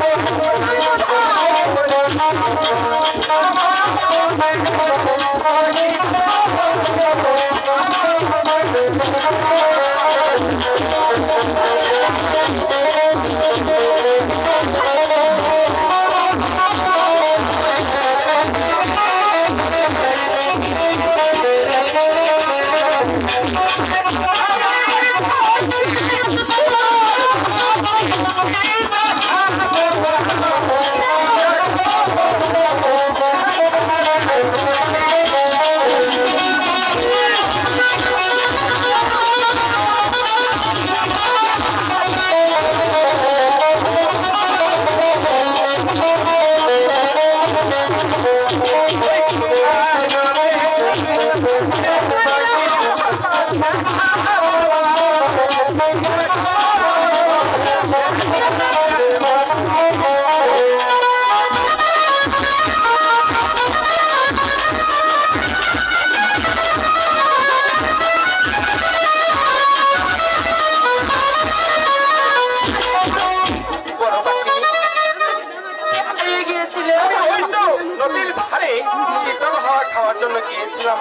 বড়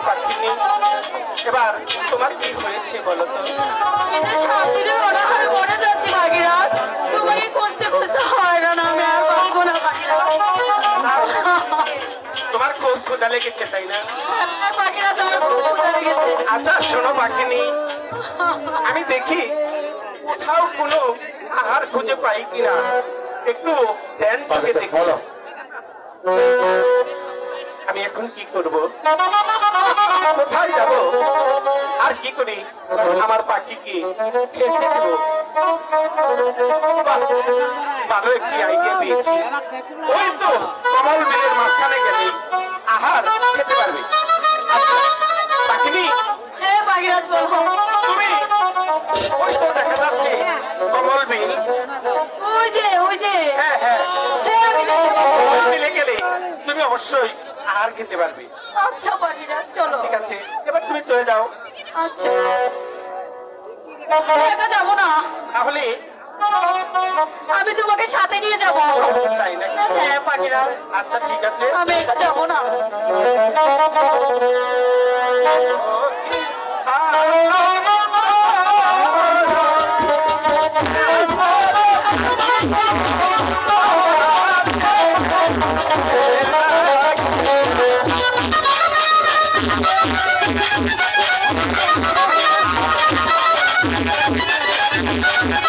পাখিনি। এবার তোমার কি হয়েছে বলো তো? হয় তোমার খুব ক্ষুদা লেগেছে তাই না? আচ্ছা শোনো পাখিনি। আমি দেখি কোথাও কোনো আহার খুঁজে পাই কিনা। একটু ধ্যান দেখি। আমি এখন কি করব? কোথায় যাব? আর কি করি আমার পাখিকে খেতে দেব ভালো একটি আইডিয়া পেয়েছি। ওই তো কমল বিলের মাঝখানে গেলে আহার খেতে পারবে। পাখিনি? হ্যাঁ বাগেরাজ বলো তুমি? ওই তো দেখা যাচ্ছে কমল বিল ওই যে ওই যে। হ্যাঁ হ্যাঁ। কমল বিলে গেলে তুমি অবশ্যই আহার খেতে পারবে। আচ্ছা চলো। ঠিক আছে এবার তুমি চলে যাও। আচ্ছা। একা যাব না। তাহলে আমি তোমাকে সাথে নিয়ে যাব। তাই নাকি? হ্যাঁ বাগেরা আচ্ছা ঠিক আছে। আমি একা যাব না। আচ্ছা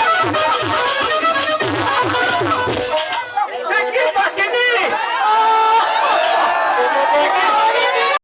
Thank you.